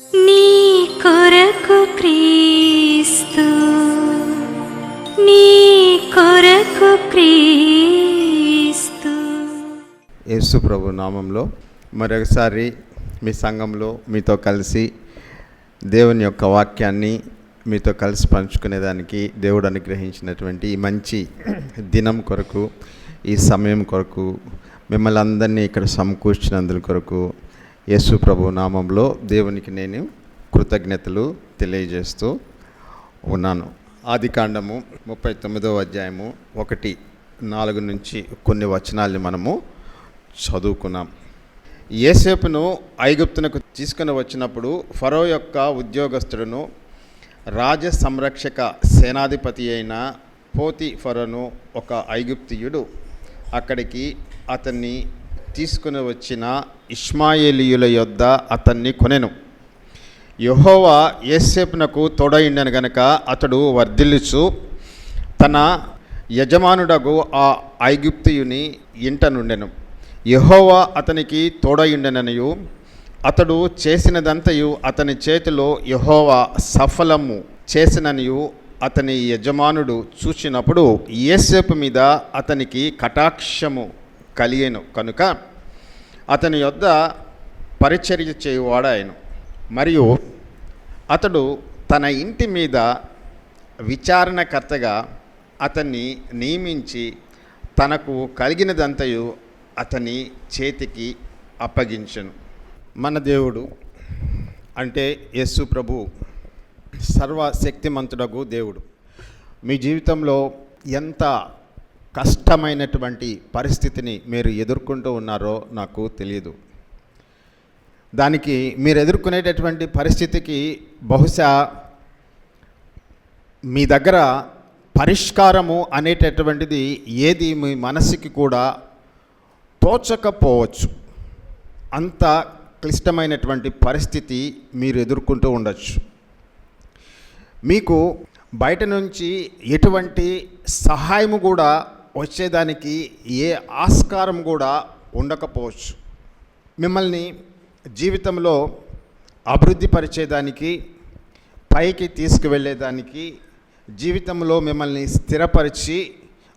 నీ కొరకు క్రీస్తు నీ కొరకు క్రీస్తు. యేసు ప్రభు నామంలో మరొకసారి మీ సంఘంలో మీతో కలిసి దేవుని యొక్క వాక్యాన్ని మీతో కలిసి పంచుకునేదానికి దేవుడు అనుగ్రహించినటువంటి ఈ మంచి దినం కొరకు ఈ సమయం కొరకు మిమ్మల్ని అందరినీ ఇక్కడ సమకూర్చినందుల కొరకు యేసు ప్రభు నామంలో దేవునికి నేను కృతజ్ఞతలు తెలియజేస్తూ ఉన్నాను. ఆది కాండము ముప్పై తొమ్మిదవ అధ్యాయము ఒకటి నాలుగు నుంచి కొన్ని వచనాల్ని మనము చదువుకున్నాం. ఏసేపును ఐగుప్తునకు తీసుకుని వచ్చినప్పుడు ఫరో యొక్క ఉద్యోగస్తుడును రాజ సంరక్షక సేనాధిపతి అయిన పోతి ఫరోను ఒక ఐగుప్తియుడు అక్కడికి అతన్ని తీసుకుని వచ్చిన ఇష్మాయేలీయుల యొద్ద అతన్ని కొనెను. యహోవా ఏసేపునకు తోడైండను గనక అతడు వర్ధిల్లుచు తన యజమానుడగు ఆ ఐగుప్తియుని ఇంట నుండెను. యహోవా అతనికి తోడయుండెననియు అతడు చేసినదంతయు అతని చేతిలో యహోవా సఫలము చేసిననియు అతని యజమానుడు చూసినప్పుడు ఏసేపు మీద అతనికి కటాక్షము కలియను. కనుక అతని యొద్ద పరిచర్య చేయువాడాయను మరియు అతడు తన ఇంటి మీద విచారణకర్తగా అతన్ని నియమించి తనకు కలిగినదంతయు అతని చేతికి అప్పగించను. మన దేవుడు అంటే యేసు ప్రభు సర్వశక్తిమంతుడగు దేవుడు. మీ జీవితంలో ఎంత కష్టమైనటువంటి పరిస్థితిని మీరు ఎదుర్కొంటూ ఉన్నారో నాకు తెలియదు దానికి మీరు ఎదుర్కొనేటటువంటి పరిస్థితికి బహుశా మీ దగ్గర పరిష్కారము అనేటటువంటిది ఏది మీ మనసుకి కూడా తోచకపోవచ్చు. అంత క్లిష్టమైనటువంటి పరిస్థితి మీరు ఎదుర్కొంటూ ఉండొచ్చు. మీకు బయట నుంచి ఎటువంటి సహాయము కూడా వచ్చేదానికి ఏ ఆస్కారం కూడా ఉండకపోవచ్చు. మిమ్మల్ని జీవితంలో అభివృద్ధి పరిచేదానికి పైకి తీసుకువెళ్ళేదానికి జీవితంలో మిమ్మల్ని స్థిరపరిచి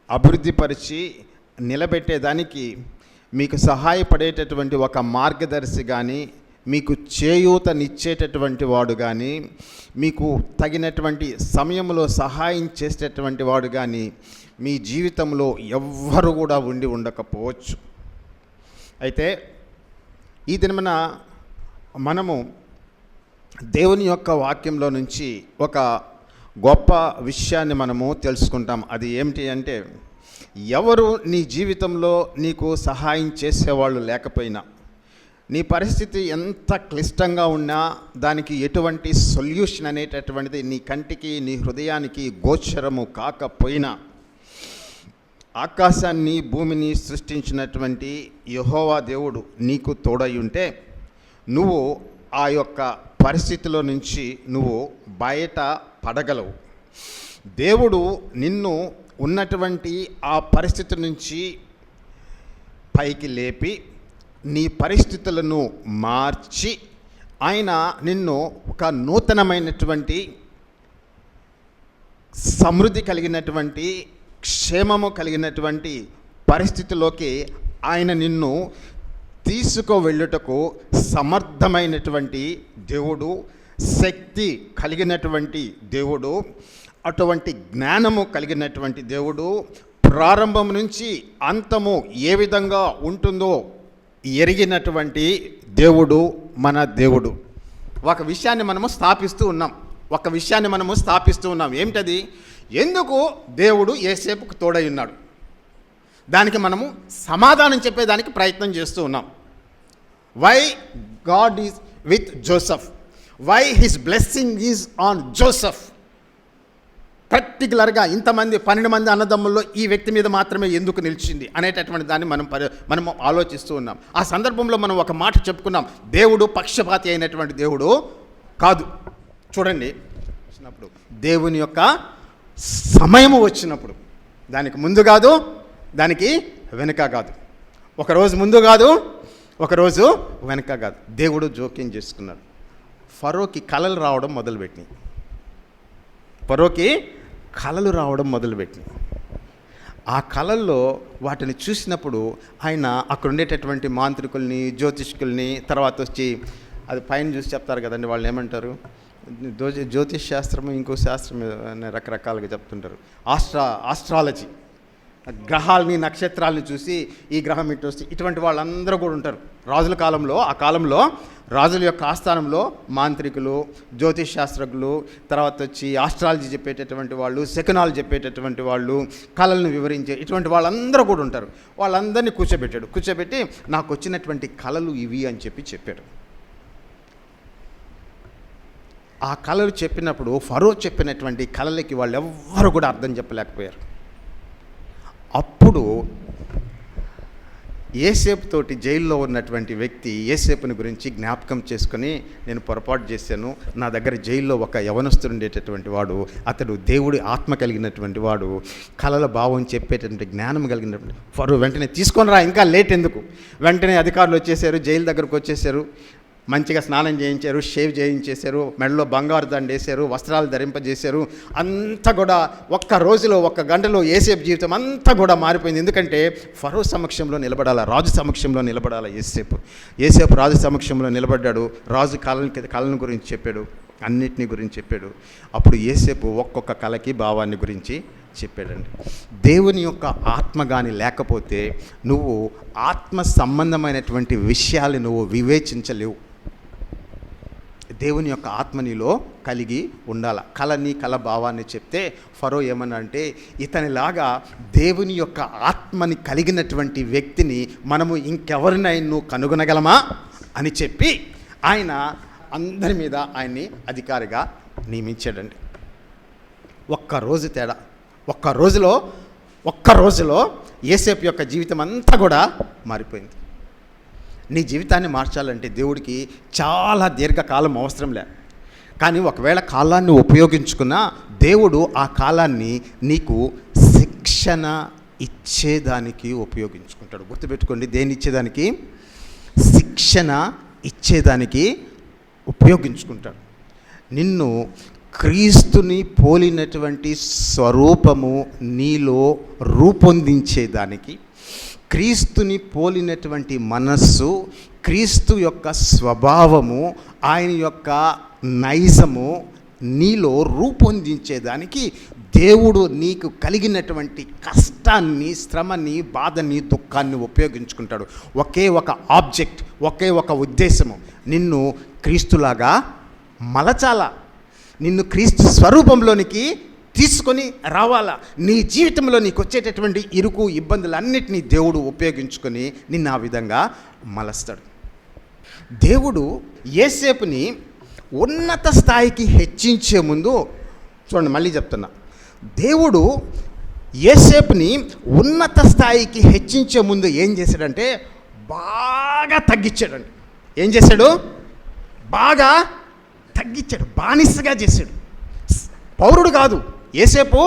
అభివృద్ధిపరిచి నిలబెట్టేదానికి మీకు సహాయపడేటటువంటి ఒక మార్గదర్శి కానీ మీకు చేయూతనిచ్చేటటువంటి వాడు కానీ మీకు తగినటువంటి సమయంలో సహాయం చేసేటటువంటి వాడు కానీ మీ జీవితంలో ఎవ్వరు కూడా ఉండి ఉండకపోవచ్చు. అయితే ఈ దినమున మనము దేవుని యొక్క వాక్యంలో నుంచి ఒక గొప్ప విషయాన్ని మనము తెలుసుకుంటాం. అది ఏమిటి అంటే ఎవరు నీ జీవితంలో నీకు సహాయం చేసేవాళ్ళు లేకపోయినా నీ పరిస్థితి ఎంత క్లిష్టంగా ఉన్నా దానికి ఎటువంటి సొల్యూషన్ అనేటటువంటిది నీ కంటికి నీ హృదయానికి గోచరము కాకపోయినా ఆకాశాన్ని భూమిని సృష్టించినటువంటి యహోవా దేవుడు నీకు తోడై ఉంటే నువ్వు ఆ యొక్క పరిస్థితిలో నుంచి నువ్వు బయట పడగలవు. దేవుడు నిన్ను ఉన్నటువంటి ఆ పరిస్థితి నుంచి పైకి లేపి నీ పరిస్థితులను మార్చి ఆయన నిన్ను ఒక నూతనమైనటువంటి సమృద్ధి కలిగినటువంటి క్షేమము కలిగినటువంటి పరిస్థితిలోకి ఆయన నిన్ను తీసుకువెళ్ళుటకు సమర్థమైనటువంటి దేవుడు శక్తి కలిగినటువంటి దేవుడు అటువంటి జ్ఞానము కలిగినటువంటి దేవుడు ప్రారంభం నుంచి అంతము ఏ విధంగా ఉంటుందో ఎరిగినటువంటి దేవుడు మన దేవుడు. ఒక విషయాన్ని మనము స్థాపిస్తూ ఉన్నాం. ఒక విషయాన్ని మనము స్థాపిస్తూ ఉన్నాం. ఏమిటది? ఎందుకు దేవుడు ఏసేపుకు తోడై ఉన్నాడు? దానికి మనము సమాధానం చెప్పేదానికి ప్రయత్నం చేస్తూ ఉన్నాం. Why God is with Joseph why his blessing is on Joseph పర్టికులర్గా ఇంతమంది పన్నెండు మంది అన్నదమ్ముల్లో ఈ వ్యక్తి మీద మాత్రమే ఎందుకు నిలిచింది అనేటటువంటి దాన్ని మనం పరి మనం ఆలోచిస్తూ ఉన్నాం. ఆ సందర్భంలో మనం ఒక మాట చెప్పుకున్నాం. దేవుడు పక్షపాతి అయినటువంటి దేవుడు కాదు. చూడండి. వచ్చినప్పుడు దేవుని యొక్క సమయము వచ్చినప్పుడు దానికి ముందు కాదు దానికి వెనుక కాదు. ఒకరోజు ముందు కాదు ఒకరోజు వెనుక కాదు. దేవుడు జోక్యం చేసుకున్నాడు. ఫరోకి కలలు రావడం మొదలుపెట్టినాయి పరోకి కళలు రావడం మొదలుపెట్టింది. ఆ కళల్లో వాటిని చూసినప్పుడు ఆయన అక్కడ ఉండేటటువంటి మాంత్రికుల్ని జ్యోతిష్కుల్ని తర్వాత వచ్చి అది పైన చూసి చెప్తారు కదండి వాళ్ళు ఏమంటారు? జ్యోతిష్ శాస్త్రము ఇంకో శాస్త్రం అని రకరకాలుగా చెప్తుంటారు. ఆస్ట్రా ఆస్ట్రాలజీ. గ్రహాలని నక్షత్రాలని చూసి ఈ గ్రహం ఇటు వస్తే ఇటువంటి వాళ్ళందరూ కూడా ఉంటారు. రాజుల కాలంలో ఆ కాలంలో రాజుల యొక్క ఆస్థానంలో మాంత్రికులు జ్యోతిష్ శాస్త్రజ్ఞులు తర్వాత వచ్చి ఆస్ట్రాలజీ చెప్పేటటువంటి వాళ్ళు శకునాలు చెప్పేటటువంటి వాళ్ళు కళలను వివరించే ఇటువంటి వాళ్ళందరూ కూడా ఉంటారు. వాళ్ళందరినీ కూర్చోబెట్టాడు. కూర్చోబెట్టి నాకు వచ్చినటువంటి కళలు ఇవి అని చెప్పి చెప్పాడు. ఆ కళలు చెప్పినప్పుడు ఫరో చెప్పినటువంటి కళలకి వాళ్ళు ఎవ్వరు కూడా అర్థం చెప్పలేకపోయారు. అప్పుడు ఏసేపు తోటి జైల్లో ఉన్నటువంటి వ్యక్తి ఏసేపుని గురించి జ్ఞాపకం చేసుకొని నేను పొరపాటు చేశాను. నా దగ్గర జైల్లో ఒక యవనస్తుడు ఉండేటటువంటి వాడు అతడు దేవుడి ఆత్మ కలిగినటువంటి వాడు కళల భావం చెప్పేటటువంటి జ్ఞానం కలిగినటువంటి ఫరు వెంటనే తీసుకొని రా ఇంకా లేట్ ఎందుకు? వెంటనే అధికారులు వచ్చేసారు జైలు దగ్గరకు వచ్చేసారు. మంచిగా స్నానం చేయించారు షేవ్ చేయించేశారు మెడలో బంగారు దండ వేశారు వస్త్రాలు ధరింపజేశారు. అంతా కూడా ఒక్క రోజులో ఒక్క గంటలో ఏసేపు జీవితం అంతా కూడా మారిపోయింది. ఎందుకంటే ఫరో సమక్షంలో నిలబడాల రాజు సమక్షంలో నిలబడాల ఏసేపు ఏసేపు రాజు సమక్షంలో నిలబడ్డాడు రాజు కళ కళను గురించి చెప్పాడు అన్నిటిని గురించి చెప్పాడు. అప్పుడు ఏసేపు ఒక్కొక్క కళకి భావాన్ని గురించి చెప్పాడండి. దేవుని యొక్క ఆత్మ కానీ లేకపోతే నువ్వు ఆత్మ సంబంధమైనటువంటి విషయాలు నువ్వు వివేచించలేవు. దేవుని యొక్క ఆత్మ నీలో కలిగి ఉండాల. కళని కళ భావాన్ని చెప్తే ఫరో ఏమన్నా అంటే ఇతనిలాగా దేవుని యొక్క ఆత్మని కలిగినటువంటి వ్యక్తిని మనము ఇంకెవరినైనా కనుగొనగలమా అని చెప్పి ఆయన అందరి మీద ఆయన్ని అధికారిగా నియమించాడండి. ఒక్క రోజు తేడా. ఒక్క రోజులో ఒక్క రోజులో ఏసేపు యొక్క జీవితం అంతా కూడా మారిపోయింది. నీ జీవితాన్ని మార్చాలంటే దేవుడికి చాలా దీర్ఘకాలం అవసరం లే. కానీ ఒకవేళ కాలాన్ని ఉపయోగించుకున్నా దేవుడు ఆ కాలాన్ని నీకు శిక్షణ ఇచ్చేదానికి ఉపయోగించుకుంటాడు. గుర్తుపెట్టుకోండి దేని ఇచ్చేదానికి? శిక్షణ ఇచ్చేదానికి ఉపయోగించుకుంటాడు. నిన్ను క్రీస్తుని పోలినటువంటి స్వరూపము నీలో రూపొందించేదానికి క్రీస్తుని పోలినటువంటి మనస్సు క్రీస్తు యొక్క స్వభావము ఆయన యొక్క నైజము నీలో రూపొందించేదానికి దేవుడు నీకు కలిగినటువంటి కష్టాన్ని శ్రమని బాధని దుఃఖాన్ని ఉపయోగించుకుంటాడు. ఒకే ఒక ఆబ్జెక్ట్ ఒకే ఒక ఉద్దేశము. నిన్ను క్రీస్తులాగా మలచాల? నిన్ను క్రీస్తు స్వరూపంలోనికి తీసుకొని రావాలా? నీ జీవితంలో నీకు వచ్చేటటువంటి ఇరుకు ఇబ్బందులన్నిటినీ దేవుడు ఉపయోగించుకొని నిన్ను ఆ విధంగా మలస్తాడు. దేవుడు ఏసేపుని ఉన్నత స్థాయికి హెచ్చించే ముందు చూడండి మళ్ళీ చెప్తున్నా. దేవుడు ఏసేపుని ఉన్నత స్థాయికి హెచ్చించే ముందు ఏం చేశాడంటే బాగా తగ్గించాడండి. ఏం చేశాడు? బాగా తగ్గించాడు బానిసగా చేశాడు. పౌరుడు కాదు. ఏసేపు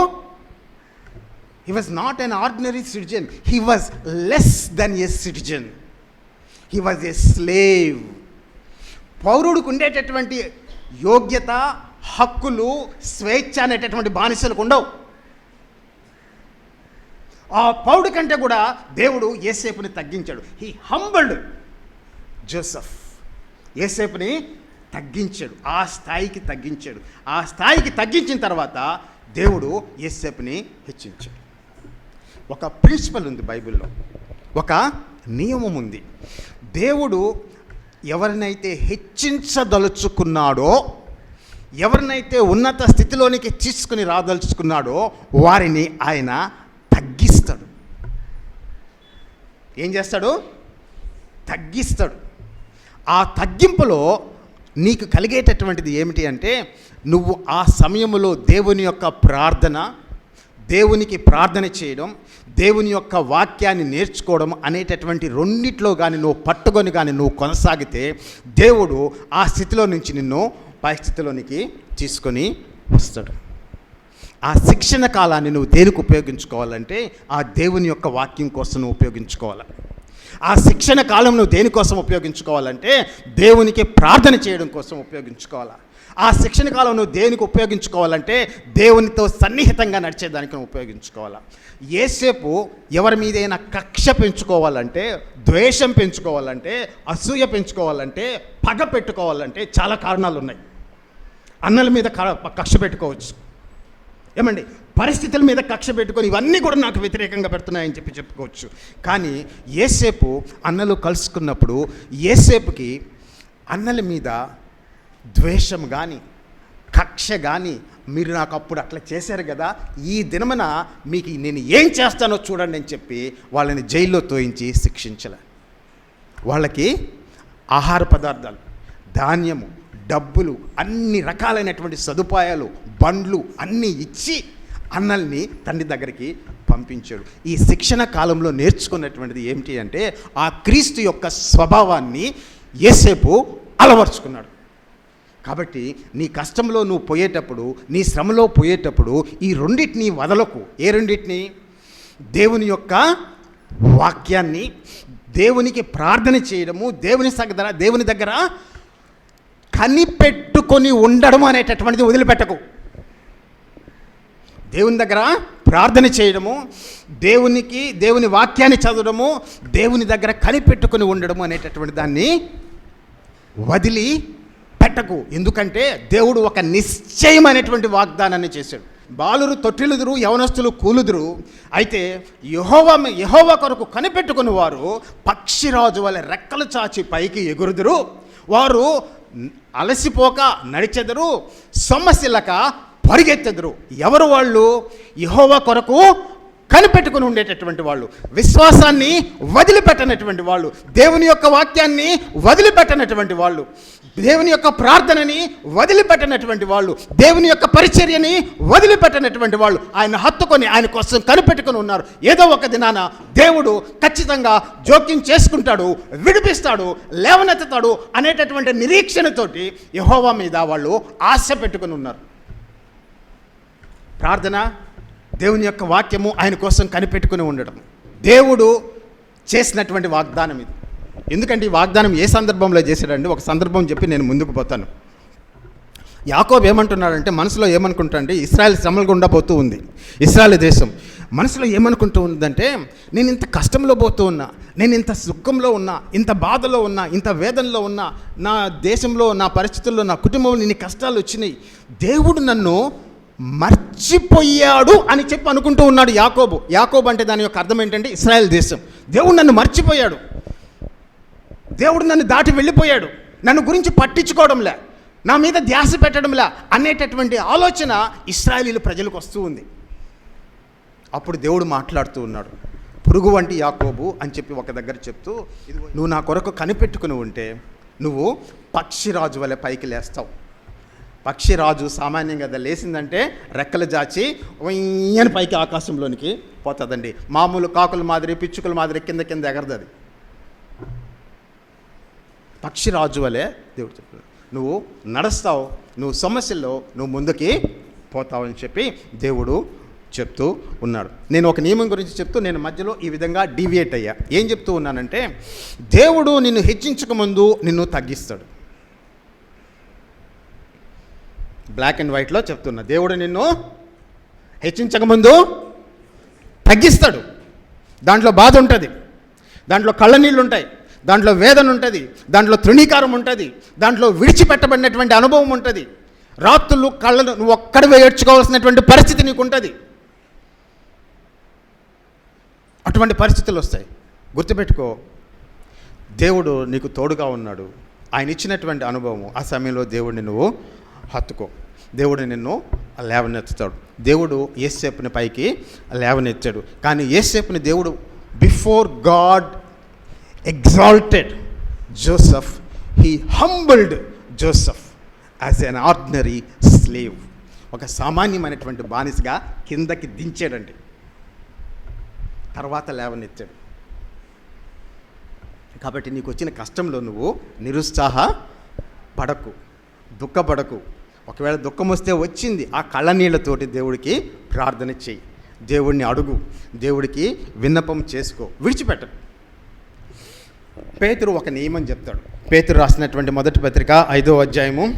he was not an ordinary citizen he was less than a citizen he was a slave పౌరుడికి ఉండేటటువంటి యోగ్యత హక్కులు స్వేచ్ఛ అనేటటువంటి బానిసలకు ఉండవు. ఆ పౌరుడి కంటే కూడా దేవుడు ఏసేపుని తగ్గించాడు. హీ హంబల్డ్ జోసఫ్ ఏసేపుని తగ్గించాడు. ఆ స్థాయికి తగ్గించాడు. ఆ స్థాయికి తగ్గించిన తర్వాత దేవుడు ఏసేపుని హెచ్చించాడు. ఒక ప్రిన్సిపల్ ఉంది బైబిల్లో. ఒక నియమం ఉంది. దేవుడు ఎవరినైతే హెచ్చించదలుచుకున్నాడో ఎవరినైతే ఉన్నత స్థితిలోనికి తీసుకుని రాదలుచుకున్నాడో వారిని ఆయన తగ్గిస్తాడు. ఏం చేస్తాడు? తగ్గిస్తాడు. ఆ తగ్గింపులో నీకు కలిగేటటువంటిది ఏమిటి అంటే నువ్వు ఆ సమయంలో దేవుని యొక్క ప్రార్థన దేవునికి ప్రార్థన చేయడం దేవుని యొక్క వాక్యాన్ని నేర్చుకోవడం అనేటటువంటి రెండిట్లో కానీ నువ్వు పట్టుకొని కానీ నువ్వు కొనసాగితే దేవుడు ఆ స్థితిలో నుంచి నిన్ను పై స్థితిలోనికి తీసుకొని వస్తాడు. ఆ శిక్షణ కాలాన్ని నువ్వు దేనికి ఉపయోగించుకోవాలంటే ఆ దేవుని యొక్క వాక్యం కోసం నువ్వు ఉపయోగించుకోవాలి. ఆ శిక్షణ కాలం నువ్వు దేనికోసం ఉపయోగించుకోవాలంటే దేవునికి ప్రార్థన చేయడం కోసం ఉపయోగించుకోవాలా. ఆ శిక్షణ కాలం నువ్వు దేనికి ఉపయోగించుకోవాలంటే దేవునితో సన్నిహితంగా నడిచేదానికి నువ్వు ఉపయోగించుకోవాలా. ఏసేపు ఎవరి మీదైనా కక్ష పెంచుకోవాలంటే ద్వేషం పెంచుకోవాలంటే అసూయ పెంచుకోవాలంటే పగ పెట్టుకోవాలంటే చాలా కారణాలు ఉన్నాయి అన్నల మీద క- కక్ష పెట్టుకోవచ్చు. ఏమండి? పరిస్థితుల మీద కక్ష పెట్టుకొని ఇవన్నీ కూడా నాకు వ్యతిరేకంగా పెడుతున్నాయని చెప్పి చెప్పుకోవచ్చు. కానీ ఏసేపు అన్నలు కలుసుకున్నప్పుడు ఏసేపుకి అన్నల మీద ద్వేషం కానీ కక్ష కానీ మీరు నాకు అప్పుడు అట్లా చేశారు కదా ఈ దినమున మీకు నేను ఏం చేస్తానో చూడండి అని చెప్పి వాళ్ళని జైల్లో తోయించి శిక్షించలే. వాళ్ళకి ఆహార పదార్థాలు ధాన్యము డబ్బులు అన్ని రకాలైనటువంటి సదుపాయాలు బండ్లు అన్నీ ఇచ్చి అన్నల్ని తండ్రి దగ్గరికి పంపించాడు. ఈ శిక్షణ కాలంలో నేర్చుకున్నటువంటిది ఏమిటి అంటే ఆ క్రీస్తు యొక్క స్వభావాన్ని ఏసేపు అలవర్చుకున్నాడు. కాబట్టి నీ కష్టంలో నువ్వు పోయేటప్పుడు నీ శ్రమలో పోయేటప్పుడు ఈ రెండింటిని వదలకు. ఏ రెండింటిని? దేవుని యొక్క వాక్యాన్ని దేవునికి ప్రార్థన చేయడము దేవుని దగ్గర దేవుని దగ్గర కనిపెట్టుకొని ఉండడం అనేటటువంటిది వదిలిపెట్టకు. దేవుని దగ్గర ప్రార్థన చేయడము దేవునికి దేవుని వాక్యాన్ని చదవడము దేవుని దగ్గర కనిపెట్టుకొని ఉండడము అనేటటువంటి దాన్ని వదిలి పెట్టకు. ఎందుకంటే దేవుడు ఒక నిశ్చయమైనటువంటి వాగ్దానాన్ని చేశాడు. బాలురు తొట్టిలుదురు యవనస్తులు కూలుదురు. అయితే యహోవ యహోవ కొరకు కనిపెట్టుకుని వారు పక్షిరాజు వల్ల రెక్కలు చాచి పైకి ఎగురుదురు. వారు అలసిపోక నడిచెదరు సమస్యలక పరిగెత్తెదరు. ఎవరు వాళ్ళు? యహోవ కొరకు కనిపెట్టుకుని ఉండేటటువంటి వాళ్ళు. విశ్వాసాన్ని వదిలిపెట్టనటువంటి వాళ్ళు. దేవుని యొక్క వాక్యాన్ని వదిలిపెట్టనటువంటి వాళ్ళు. దేవుని యొక్క ప్రార్థనని వదిలిపెట్టనటువంటి వాళ్ళు దేవుని యొక్క పరిచర్యని వదిలిపెట్టనటువంటి వాళ్ళు ఆయన హత్తుకొని ఆయన కోసం కనిపెట్టుకుని ఉన్నారు. ఏదో ఒక దినాన దేవుడు ఖచ్చితంగా జోక్యం చేసుకుంటాడు విడిపిస్తాడు లేవనెత్తుతాడు అనేటటువంటి నిరీక్షణతోటి యహోవా మీద వాళ్ళు ఆశ పెట్టుకుని ఉన్నారు. ప్రార్థన దేవుని యొక్క వాక్యము ఆయన కోసం కనిపెట్టుకుని ఉండడం. దేవుడు చేసినటువంటి వాగ్దానం ఇది. ఎందుకంటే ఈ వాగ్దానం ఏ సందర్భంలో చేశాడండి? ఒక సందర్భం చెప్పి నేను ముందుకు పోతాను. యాకోబ్ ఏమంటున్నాడంటే మనసులో ఏమనుకుంటాడంటే ఇస్రాయల్ శ్రమలు గుండా పోతూ ఉంది. ఇస్రాయల్ దేశం మనసులో ఏమనుకుంటూ ఉందంటే నేను ఇంత కష్టంలో పోతూ ఉన్నా నేను ఇంత సుఖంలో ఉన్నా ఇంత బాధలో ఉన్నా ఇంత వేదనలో ఉన్నా నా దేశంలో నా పరిస్థితుల్లో నా కుటుంబంలో ఇన్ని కష్టాలు వచ్చినాయి. దేవుడు నన్ను మర్చిపోయాడు అని చెప్పి అనుకుంటూ ఉన్నాడు యాకోబు. యాకోబు అంటే దాని యొక్క అర్థం ఏంటంటే ఇస్రాయల్ దేశం. దేవుడు నన్ను మర్చిపోయాడు. దేవుడు నన్ను దాటి వెళ్ళిపోయాడు. నన్ను గురించి పట్టించుకోవడంలే. నా మీద ధ్యాస పెట్టడంలా అనేటటువంటి ఆలోచన ఇస్రాయలీల ప్రజలకు వస్తూ ఉంది. అప్పుడు దేవుడు మాట్లాడుతూ ఉన్నాడు. పురుగు వంటి యాకోబు అని చెప్పి ఒక దగ్గర చెప్తూ నువ్వు నా కొరకు కనిపెట్టుకుని ఉంటే నువ్వు పక్షిరాజు వలె పైకి లేస్తావు. పక్షిరాజు సామాన్యంగా అది లేచిందంటే రెక్కలు జాచి వయ్యని పైకి ఆకాశంలోనికి పోతుందండి. మామూలు కాకుల మాదిరి పిచ్చుకల మాదిరి కింద కింద ఎగరదు అది పక్షిరాజు వలె దేవుడు చెప్పాడు నువ్వు నడుస్తావు నువ్వు సమస్యల్లో నువ్వు ముందుకి పోతావు అని చెప్పి దేవుడు చెప్తూ ఉన్నాడు. నేను ఒక నియమం గురించి చెప్తూ నేను మధ్యలో ఈ విధంగా డీవియేట్ అయ్యా. ఏం చెప్తూ ఉన్నానంటే దేవుడు నిన్ను హెచ్చించక ముందు నిన్ను తగ్గిస్తాడు. బ్లాక్ అండ్ వైట్లో చెప్తున్నా. దేవుడు నిన్ను హెచ్చించక ముందు తగ్గిస్తాడు. దాంట్లో బాధ ఉంటుంది. దాంట్లో కళ్ళ నీళ్ళు ఉంటాయి దాంట్లో వేదన ఉంటుంది దాంట్లో తృణీకారం ఉంటుంది దాంట్లో విడిచిపెట్టబడినటువంటి అనుభవం ఉంటుంది. రాత్రులు కళ్ళను నువ్వు ఒక్కడివే ఏడ్చుకోవాల్సినటువంటి పరిస్థితి నీకు ఉంటుంది అటువంటి పరిస్థితులు వస్తాయి. గుర్తుపెట్టుకో దేవుడు నీకు తోడుగా ఉన్నాడు. ఆయన ఇచ్చినటువంటి అనుభవం ఆ సమయంలో దేవుడిని నువ్వు హత్తుకో. దేవుడు నిన్ను లేవనెత్తుతాడు. దేవుడు ఏసేపుని పైకి లేవనెత్తాడు. కానీ ఏసేపుని దేవుడు before God exalted Joseph he humbled Joseph as an ordinary slave ఒక సామాన్యమైనటువంటి బానిసగా కిందకి దించాడండి. తర్వాత లేవనెత్తాడు. కాబట్టి నీకు వచ్చిన కష్టంలో నువ్వు నిరుత్సాహ పడకు దుఃఖపడకు. ఒకవేళ దుఃఖం వస్తే వచ్చింది ఆ కళ్ళనీళ్ళతోటి దేవుడికి ప్రార్థన చేయి. దేవుడిని అడుగు దేవుడికి విన్నపం చేసుకో విడిచిపెట్టకు. పేతురు ఒక నియమం చెప్తాడు. పేతురు రాసినటువంటి మొదటి పత్రిక ఐదో అధ్యాయము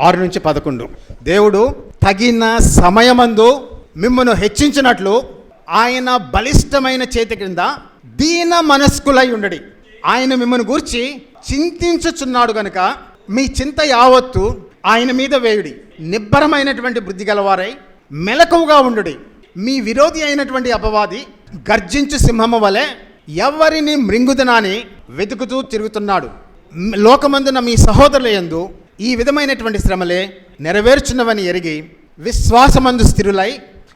ఆరు నుంచి పదకొండు. దేవుడు తగిన సమయమందు మిమ్మను హెచ్చించినట్లు ఆయన బలిష్టమైన చేతి క్రింద దీన మనస్కులై ఉండడి. ఆయన మిమ్మల్ని గూర్చి చింతించుచున్నాడు గనుక మీ చింత యావత్తు ఆయన మీద వేయుడి. నిబ్బరమైనటువంటి బుద్ధి గలవారై మెలకువగా ఉండుడి. మీ విరోధి అయినటువంటి అపవాది గర్జించు సింహము వలె ఎవరిని మృంగుదనాని వెతుకుతూ తిరుగుతున్నాడు. లోకమందున మీ సహోదరుల యందు ఈ విధమైనటువంటి శ్రమలే నెరవేర్చున్నవని ఎరిగి విశ్వాసమందు స్థిరులై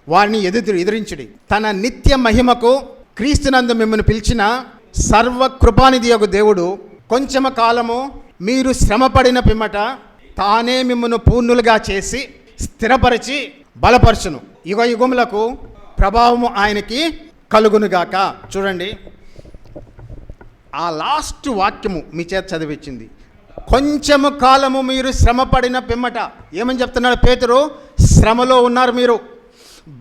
వారిని ఎదురు ఎదిరించుడి. తన నిత్య మహిమకు క్రీస్తునందు మిమ్మల్ని పిలిచిన సర్వ కృపానిధి యొక్క దేవుడు కొంచెమ కాలము మీరు శ్రమపడిన పిమ్మట తానే మిమ్మల్ని పూర్ణులుగా చేసి స్థిరపరిచి బలపరచును. యుగ యుగములకు ప్రభావము ఆయనకి కలుగునుగాక. చూడండి. ఆ లాస్ట్ వాక్యము మీ చేత చదివించింది. కొంచెము కాలము మీరు శ్రమపడిన పిమ్మట ఏమని చెప్తున్నాడు పేతురు? శ్రమలో ఉన్నారు మీరు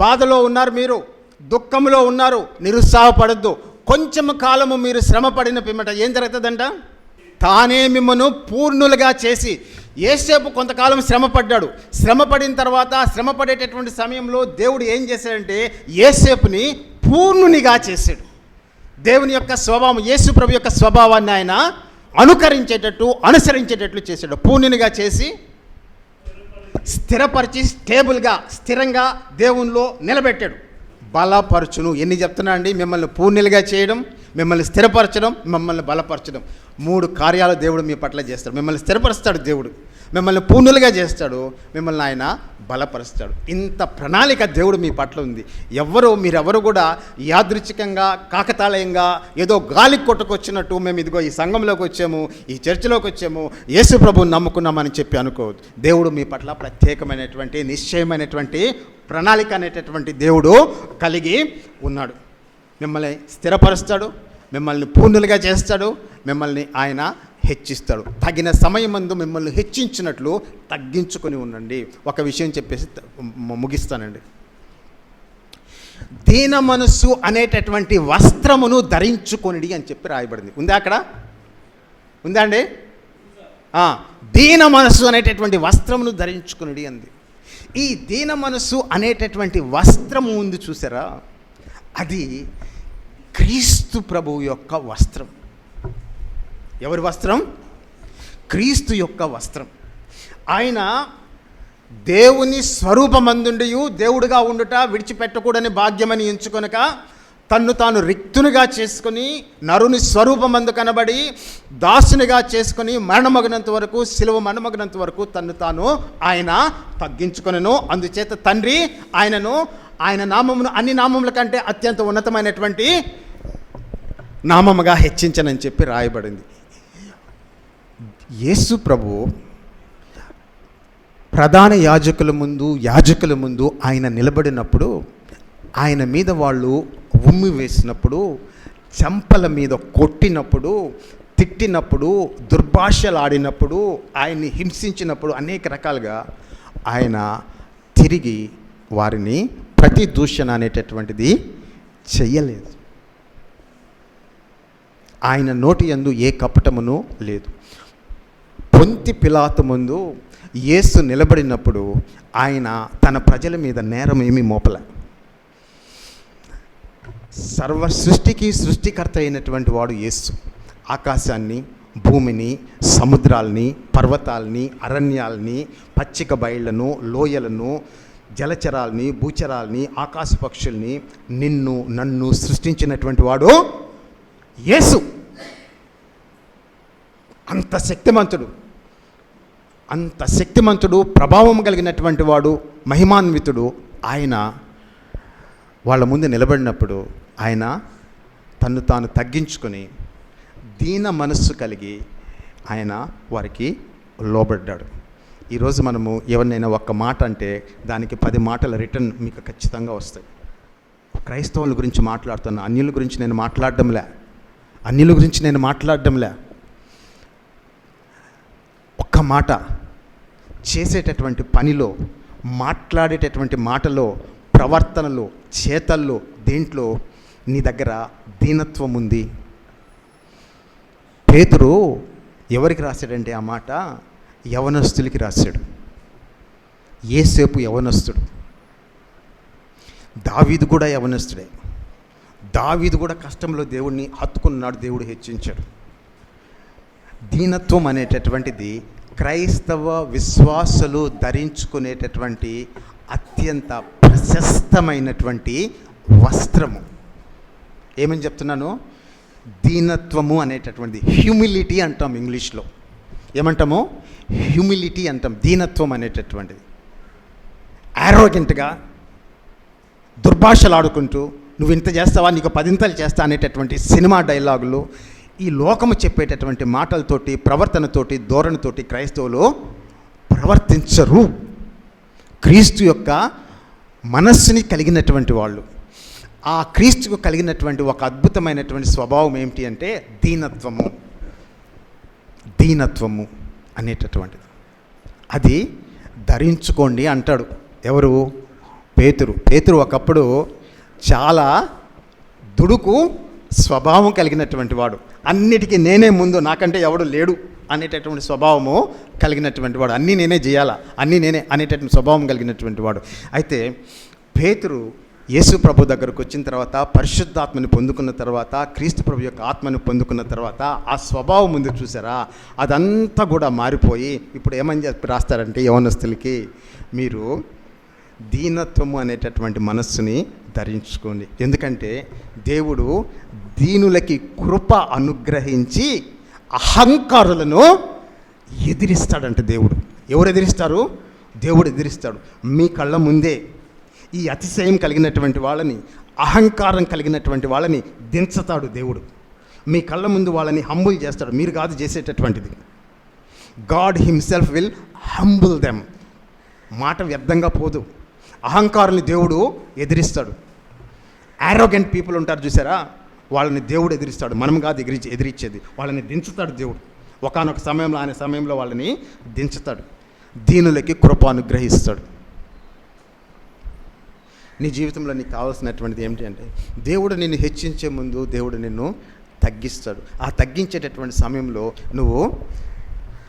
బాధలో ఉన్నారు మీరు దుఃఖంలో ఉన్నారు నిరుత్సాహపడద్దు. కొంచెము కాలము మీరు శ్రమపడిన పిమ్మట ఏం జరుగుతుందంట? తానే మిమ్మను పూర్ణులుగా చేసి ఏసేపు కొంతకాలం శ్రమపడ్డాడు. శ్రమపడిన తర్వాత శ్రమపడేటటువంటి సమయంలో దేవుడు ఏం చేశాడంటే ఏసేపుని పూర్ణునిగా చేశాడు. దేవుని యొక్క స్వభావం యేసు ప్రభు యొక్క స్వభావాన్ని ఆయన అనుకరించేటట్టు అనుసరించేటట్లు చేశాడు. పూర్ణినిగా చేసి స్థిరపరిచి స్టేబుల్గా స్థిరంగా దేవునిలో నిలబెట్టాడు. బలపరచును. ఎన్ని చెప్తున్నా అండి? మిమ్మల్ని పూర్ణిలుగా చేయడం మిమ్మల్ని స్థిరపరచడం మిమ్మల్ని బలపరచడం. మూడు కార్యాలు దేవుడు మీ పట్ల చేస్తాడు. మిమ్మల్ని స్థిరపరుస్తాడు దేవుడు. మిమ్మల్ని పూర్ణులుగా చేస్తాడు మిమ్మల్ని ఆయన బలపరుస్తాడు. ఇంత ప్రణాళిక దేవుడు మీ పట్ల ఉంది. ఎవరు మీరెవరు కూడా యాదృచ్ఛికంగా కాకతాళయంగా ఏదో గాలి కొట్టుకొచ్చినట్టు మేము ఇదిగో ఈ సంఘంలోకి వచ్చాము ఈ చర్చిలోకి వచ్చాము యేసు ప్రభుని నమ్ముకున్నామని చెప్పి అనుకోవద్దు. దేవుడు మీ పట్ల ప్రత్యేకమైనటువంటి నిశ్చయమైనటువంటి ప్రణాళిక అనేటటువంటి దేవుడు కలిగి ఉన్నాడు. మిమ్మల్ని స్థిరపరుస్తాడు మిమ్మల్ని పూర్ణులుగా చేస్తాడు మిమ్మల్ని ఆయన హెచ్చిస్తాడు. తగిన సమయమందు మిమ్మల్ని హెచ్చించినట్లు తగ్గించుకొని ఉండండి. ఒక విషయం చెప్పేసి ముగిస్తానండి. దీన మనస్సు అనేటటువంటి వస్త్రమును ధరించుకొనిడి అని చెప్పి రాయబడింది. ఉందా అక్కడ? ఉందా అండి? దీన మనస్సు అనేటటువంటి వస్త్రమును ధరించుకునిడి అంది. ఈ దీన మనస్సు అనేటటువంటి వస్త్రము ఉంది చూసారా? అది క్రీస్తు ప్రభువు యొక్క వస్త్రం. ఎవరి వస్త్రం? క్రీస్తు యొక్క వస్త్రం. ఆయన దేవుని స్వరూపమందుండి దేవుడుగా ఉండుట విడిచిపెట్టకూడని భాగ్యమని ఎంచుకొనక తన్ను తాను రిక్తునిగా చేసుకొని నరుని స్వరూపమందు కనబడి దాసునిగా చేసుకొని మరణమగినంత వరకు సిలువ మరణమగినంత వరకు తన్ను తాను ఆయన తగ్గించుకొనను. అందుచేత తండ్రి ఆయనను ఆయన నామమును అన్ని నామముల కంటే అత్యంత ఉన్నతమైనటువంటి నామముగా హెచ్చించనని చెప్పి రాయబడింది. యేసు ప్రభు ప్రధాన యాజకుల ముందు యాజకుల ముందు ఆయన నిలబడినప్పుడు ఆయన మీద వాళ్ళు ఉమ్మి వేసినప్పుడు చెంపల మీద కొట్టినప్పుడు తిట్టినప్పుడు దుర్భాషలాడినప్పుడు ఆయన్ని హింసించినప్పుడు అనేక రకాలుగా ఆయన తిరిగి వారిని ప్రతి దూషణ అనేటటువంటిది చెయ్యలేదు ఆయన నోటి యందు ఏ కపటమును లేదు. పొంతి పిలాతు ముందు యేసు నిలబడినప్పుడు ఆయన తన ప్రజల మీద నేరం ఏమీ మోపలే. సర్వ సృష్టికి సృష్టికర్త అయినటువంటి వాడు యేసు. ఆకాశాన్ని భూమిని సముద్రాల్ని పర్వతాల్ని అరణ్యాల్ని పచ్చిక బయళ్ళను లోయలను జలచరాల్ని భూచరాల్ని ఆకాశ పక్షుల్ని నిన్ను నన్ను సృష్టించినటువంటి వాడు యేసు. అంత శక్తిమంతుడు. అంత శక్తిమంతుడు ప్రభావం కలిగినటువంటి వాడు మహిమాన్వితుడు ఆయన వాళ్ళ ముందు నిలబడినప్పుడు ఆయన తను తాను తగ్గించుకొని దీన మనస్సు కలిగి ఆయన వారికి లోబడ్డాడు. ఈరోజు మనము ఎవరినైనా ఒక్క మాట అంటే దానికి పది మాటల రిటర్న్ మీకు ఖచ్చితంగా వస్తాయి. క్రైస్తవుల గురించి మాట్లాడుతున్నా అన్యుల గురించి నేను మాట్లాడడంలే. అన్యుల గురించి నేను మాట్లాడడంలే. ఒక్క మాట చేసేటటువంటి పనిలో మాట్లాడేటటువంటి మాటలో ప్రవర్తనలో చేతల్లో దేంట్లో నీ దగ్గర దీనత్వం ఉంది. పేతురు ఎవరికి రాశాడంటే ఆ మాట? యవనస్తులకి రాశాడు. ఏసేపు యవనస్తుడు. దావీదు కూడా యవనస్తుడే. దావీదు కూడా కష్టంలో దేవుడిని హత్తుకున్నాడు దేవుడు హెచ్చించాడు. దీనత్వం అనేటటువంటిది క్రైస్తవ విశ్వాసులు ధరించుకునేటటువంటి అత్యంత ప్రశస్తమైనటువంటి వస్త్రము. ఏమని చెప్తున్నాను? దీనత్వము అనేటటువంటిది. హ్యూమిలిటీ అంటాం ఇంగ్లీష్లో. ఏమంటాము? హ్యూమిలిటీ అంటాం. దీనత్వం అనేటటువంటిది. యారోగెంట్గా దుర్భాషలు ఆడుకుంటూ నువ్వు ఇంత చేస్తావా? నీకు పదింతలు చేస్తా అనేటటువంటి సినిమా డైలాగులు ఈ లోకము చెప్పేటటువంటి మాటలతోటి ప్రవర్తనతోటి ధోరణితోటి క్రైస్తవులు ప్రవర్తించరు. క్రీస్తు యొక్క మనస్సుని కలిగినటువంటి వాళ్ళు. ఆ క్రీస్తుకు కలిగినటువంటి ఒక అద్భుతమైనటువంటి స్వభావం ఏమిటి అంటే దీనత్వము. దీనత్వము అనేటటువంటిది. అది ధరించుకోండి అంటాడు ఎవరు? పేతురు. పేతురు ఒకప్పుడు చాలా దుడుకు స్వభావం కలిగినటువంటి వాడు. అన్నిటికీ నేనే ముందు నాకంటే ఎవడు లేడు అనేటటువంటి స్వభావము కలిగినటువంటి వాడు. అన్నీ నేనే చేయాలా? అన్నీ నేనే అనేటటువంటి స్వభావం కలిగినటువంటి వాడు. అయితే పేతురు యేసు ప్రభు దగ్గరకు వచ్చిన తర్వాత పరిశుద్ధాత్మని పొందుకున్న తర్వాత క్రీస్తు ప్రభు యొక్క ఆత్మని పొందుకున్న తర్వాత ఆ స్వభావం ముందు చూసారా? అదంతా కూడా మారిపోయి ఇప్పుడు ఏమని చెప్పి రాస్తారంటే యవనస్తులకి మీరు దీనత్వము అనేటటువంటి మనస్సుని ధరించుకోండి. ఎందుకంటే దేవుడు దీనులకి కృప అనుగ్రహించి అహంకారులను ఎదిరిస్తాడంట దేవుడు. ఎవరు ఎదిరిస్తారు? దేవుడు ఎదిరిస్తాడు. మీ కళ్ళ ముందే ఈ అతిశయం కలిగినటువంటి వాళ్ళని అహంకారం కలిగినటువంటి వాళ్ళని దించుతాడు దేవుడు. మీ కళ్ళ ముందు వాళ్ళని హంబుల్ చేస్తాడు. మీరు కాదు చేసేటటువంటిది. God himself will humble them. మాట వ్యర్థంగా పోదు. అహంకారుని దేవుడు ఎదిరిస్తాడు. ఆరోగెంట్ పీపుల్ ఉంటారు చూసారా? వాళ్ళని దేవుడు ఎదిరిస్తాడు. మనం కాదు ఎదిరించి ఎదిరించేది వాళ్ళని దించుతాడు దేవుడు. ఒకానొక సమయంలో ఆయన సమయంలో వాళ్ళని దించుతాడు. దీనులకి కృప అనుగ్రహిస్తాడు. నీ జీవితంలో నీకు కావాల్సినటువంటిది ఏమిటి అంటే దేవుడు నిన్ను హెచ్చించే ముందు దేవుడు నిన్ను తగ్గిస్తాడు. ఆ తగ్గించేటటువంటి సమయంలో నువ్వు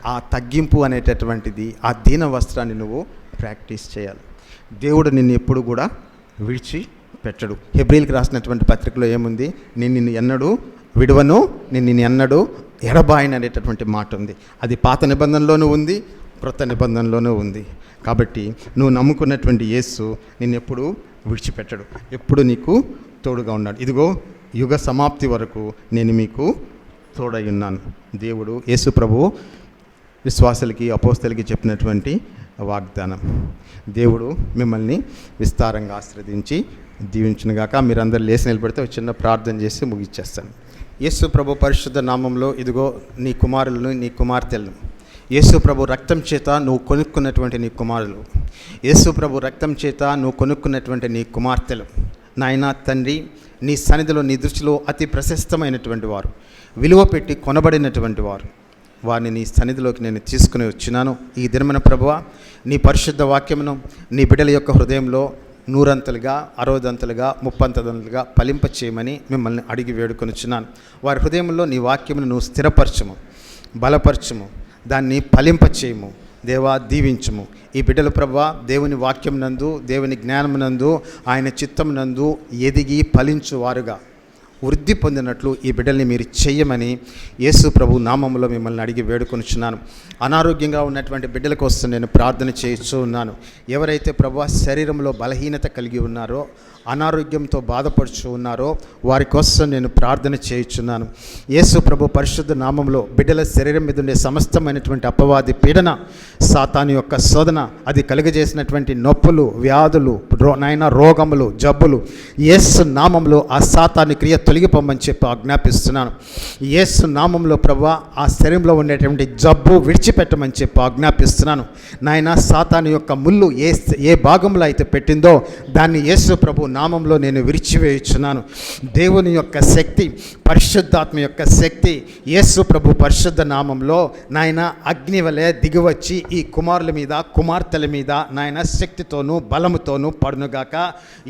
ఆ తగ్గింపు అనేటటువంటిది ఆ దీన వస్త్రాన్ని నువ్వు ప్రాక్టీస్ చేయాలి. దేవుడు నిన్ను ఎప్పుడు కూడా విడిచి పెట్టడు. హెబ్రిల్కి రాసినటువంటి పత్రికలో ఏముంది? నేను నిన్ను ఎన్నడూ విడువను నేను నిన్ను ఎన్నడూ ఎడబాయిన అనేటటువంటి మాట ఉంది. అది పాత నిబంధనలోనూ ఉంది క్రొత్త నిబంధనలోనూ ఉంది. కాబట్టి నువ్వు నమ్ముకున్నటువంటి యేసు నిన్ను ఎప్పుడు విడిచిపెట్టడు. ఎప్పుడు నీకు తోడుగా ఉన్నాడు. ఇదిగో యుగ సమాప్తి వరకు నేను మీకు తోడై ఉన్నాను. దేవుడు యేసు ప్రభు విశ్వాసులకి అపోస్తలకి చెప్పినటువంటి వాగ్దానం. దేవుడు మిమ్మల్ని విస్తారంగా ఆశ్రదించి దీవించునుగాక మీరందరూ లేచి నిలబడితే ఒక చిన్న ప్రార్థన చేసి ముగిచ్చేస్తాను. యేసు ప్రభు పరిశుద్ధ నామంలో ఇదిగో నీ కుమారులను నీ కుమార్తెలను. యేసు ప్రభు రక్తం చేత నువ్వు కొనుక్కున్నటువంటి నీ కుమారులు. యేసు ప్రభు రక్తం చేత నువ్వు కొనుక్కున్నటువంటి నీ కుమార్తెలు. నాయనా తండ్రి నీ సన్నిధిలో నీ దృష్టిలో అతి ప్రశస్తమైనటువంటి వారు. విలువ పెట్టి కొనబడినటువంటి వారు. వారిని నీ సన్నిధిలోకి నేను తీసుకుని వచ్చినాను. ఈ దినమైన ప్రభువ నీ పరిశుద్ధ వాక్యమును నీ బిడ్డల యొక్క హృదయంలో నూరంతలుగా అరవదంతలుగా ముప్పంతదంతలుగా ఫలింప చేయమని మిమ్మల్ని అడిగి వేడుకొనిచున్నాను. వారి హృదయంలో నీ వాక్యమును నువ్వు స్థిరపరచము బలపరచము దాన్ని ఫలింప చేయము దేవా దీవించము. ఈ బిడ్డల ప్రభా దేవుని వాక్యం నందు దేవుని జ్ఞానమునందు ఆయన చిత్తమునందు ఎదిగి ఫలించువారుగా. వృద్ధి పొందినట్లు ఈ బిడ్డల్ని మీరు చెయ్యమని యేసు ప్రభు నామంలో మిమ్మల్ని అడిగి వేడుకొనిచున్నాను. అనారోగ్యంగా ఉన్నటువంటి బిడ్డల కోసం నేను ప్రార్థన చేస్తూ ఉన్నాను. ఎవరైతే ప్రభు శరీరంలో బలహీనత కలిగి ఉన్నారో అనారోగ్యంతో బాధపడుచు ఉన్నారో వారి కోసం నేను ప్రార్థన చేయుచున్నాను. యేసు ప్రభు పరిశుద్ధ నామంలో బిడ్డల శరీరం మీద ఉండే సమస్తమైనటువంటి అపవాది పీడన సాతాను యొక్క శోధన అది కలుగజేసినటువంటి నొప్పులు వ్యాధులు రో నాయన రోగములు జబ్బులు యేసు నామంలో ఆ సాతాన్ని క్రియ తొలగిపోమని చెప్పి ఆజ్ఞాపిస్తున్నాను. యేసు నామంలో ప్రభా ఆ శరీరంలో ఉండేటువంటి జబ్బు విడిచిపెట్టమని చెప్పి ఆజ్ఞాపిస్తున్నాను. నాయన సాతాను యొక్క ముళ్ళు ఏ ఏ భాగంలో అయితే పెట్టిందో దాన్ని యేసు ప్రభు నామంలో నేను విరిచివేయుచున్నాను. దేవుని యొక్క శక్తి పరిశుద్ధాత్మ యొక్క శక్తి యేసు ప్రభు పరిశుద్ధ నామంలో నాయన అగ్ని వలె దిగివచ్చి ఈ కుమారుల మీద కుమార్తెల మీద నాయన శక్తితోనూ బలముతోనూ పడునుగాక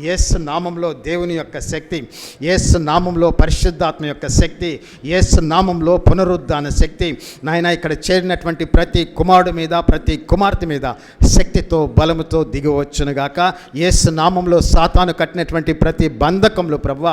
యేసు నామంలో దేవుని యొక్క శక్తి యేసు నామంలో పరిశుద్ధాత్మ యొక్క శక్తి యేసు నామంలో పునరుద్ధాన శక్తి నాయన ఇక్కడ చేరినటువంటి ప్రతి కుమారుడు మీద ప్రతి కుమార్తె మీద శక్తితో బలముతో దిగవచ్చునుగాక యేసు నామంలో సాతాను కట్టినటువంటి ప్రతి బంధకంలో ప్రభు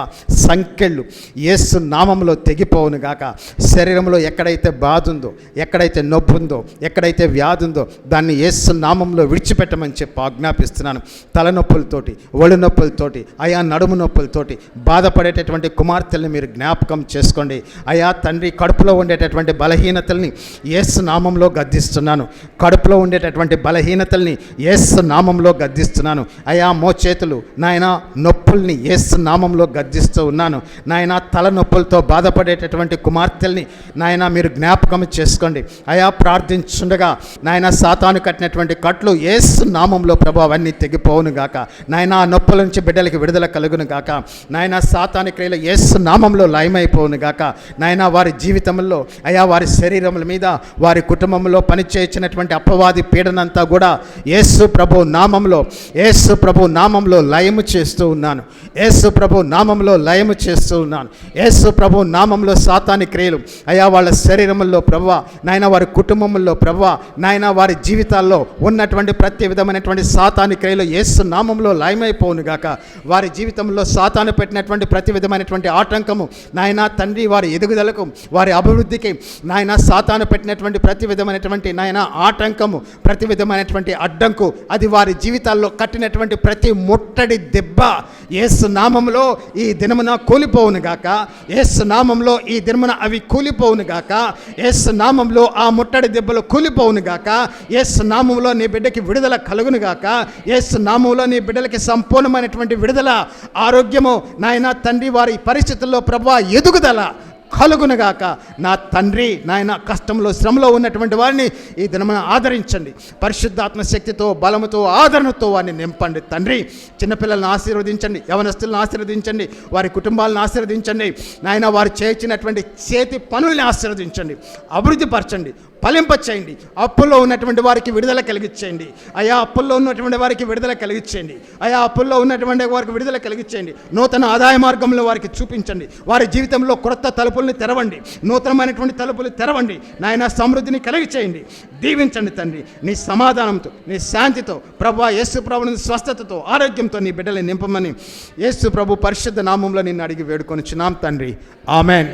సంఖ్యలు యేసు నామంలో తెగిపోవును గాక. శరీరంలో ఎక్కడైతే బాధ ఉందో ఎక్కడైతే నొప్పి ఉందో ఎక్కడైతే వ్యాధి ఉందో దాన్ని యేసు నామంలో విడిచిపెట్టమని చెప్పి ఆజ్ఞాపిస్తున్నాను. తలనొప్పులతోటి ఒళ్ళు నొప్పులతోటి అయా నడుము నొప్పులతోటి బాధపడేటటువంటి కుమార్తెల్ని మీరు జ్ఞాపకం చేసుకోండి. అయా తండ్రి కడుపులో ఉండేటటువంటి బలహీనతల్ని యేసు నామంలో గద్దిస్తున్నాను. కడుపులో ఉండేటటువంటి బలహీనతల్ని యేసు నామంలో గద్దిస్తున్నాను. అయా మోచేతులు నాయన నొప్పుల్ని యేసు నామంలో గర్జిస్తూ ఉన్నాను. నాయన తలనొప్పులతో బాధపడేటటువంటి కుమార్తెల్ని నాయన మీరు జ్ఞాపకం చేసుకోండి. అయా ప్రార్థించుండగా నాయన సాతాను కట్టినటువంటి కట్లు యేసు నామంలో ప్రభు అవన్నీ తెగిపోవును గాక. నాయన ఆ నొప్పుల నుంచి బిడ్డలకి విడుదల కలుగును గాక. నాయన సాతాను క్రియలు యేసు నామంలో లయమైపోవును గాక. నాయన వారి జీవితంలో అయా వారి శరీరముల మీద వారి కుటుంబంలో పనిచేయించినటువంటి అపవాది పీడనంతా కూడా ఏసు ప్రభు నామంలో ఏసు ప్రభు నామంలో లయము చేస్తూ ఉన్నాను. యేసు ప్రభు నామంలో లయము చేస్తూ ఉన్నాను. యేసు ప్రభు నామంలో సాతాని క్రియలు. అయా వాళ్ళ శరీరముల్లో ప్రభు నాయన వారి కుటుంబంలో ప్రభు నాయన వారి జీవితాల్లో ఉన్నటువంటి ప్రతి విధమైనటువంటి సాతాని క్రియలు యేసు నామంలో లయమైపోను గాక. వారి జీవితంలో సాతాను పెట్టినటువంటి ప్రతి విధమైనటువంటి ఆటంకము నాయన తండ్రి వారి ఎదుగుదలకు వారి అభివృద్ధికి నాయన సాతాను పెట్టినటువంటి ప్రతి విధమైనటువంటి నాయన ఆటంకము ప్రతి విధమైనటువంటి అడ్డంకు అది వారి జీవితాల్లో కట్టినటువంటి ప్రతి ముట్టడి దెబ్బ ఏసు నామంలో ఈ దినమున కూలిపోవును గాక. ఏసు నామంలో ఈ దినమున అవి కూలిపోవును గాక. ఏసు నామంలో ఆ ముట్టడి దెబ్బలు కూలిపోవును గాక. ఏసు నామంలో నీ బిడ్డకి విడుదల కలుగును గాక. ఏసు నామంలో నీ బిడ్డలకి సంపూర్ణమైనటువంటి విడుదల ఆరోగ్యము నాయన తండ్రి వారి పరిస్థితుల్లో ప్రభా ఎదుగుదల కలుగునుగాక. నా తండ్రి నాయన కష్టంలో శ్రమలో ఉన్నటువంటి వారిని ఈ దినమున ఆదరించండి. పరిశుద్ధాత్మ శక్తితో బలముతో ఆదరణతో వారిని నింపండి తండ్రి. చిన్నపిల్లలను ఆశీర్వదించండి యవనస్తులను ఆశీర్వదించండి వారి కుటుంబాలను ఆశీర్వదించండి. నాయన వారు చేయించినటువంటి చేతి పనుల్ని ఆశీర్వదించండి అభివృద్ధి పరచండి ఫలింపచేయండి. అప్పుల్లో ఉన్నటువంటి వారికి విడుదల కలిగించేయండి అయా అప్పుల్లో ఉన్నటువంటి వారికి విడుదల కలిగించేయండి అయా అప్పుల్లో ఉన్నటువంటి వారికి విడుదల కలిగించేయండి నూతన ఆదాయ మార్గంలో వారికి చూపించండి. వారి జీవితంలో క్రొత్త తలుపుల్ని తెరవండి. నూతనమైనటువంటి తలుపులు తెరవండి. నాయన సమృద్ధిని కలిగి చేయండి దీవించండి తండ్రి. నీ సమాధానంతో నీ శాంతితో ప్రభు యేసు ప్రభుని స్వస్థతతో ఆరోగ్యంతో నీ బిడ్డల్ని నింపమని యేసు ప్రభు పరిశుద్ధ నామంలో నిన్ను అడిగి వేడుకొని చున్నాం తండ్రి. ఆమెన్.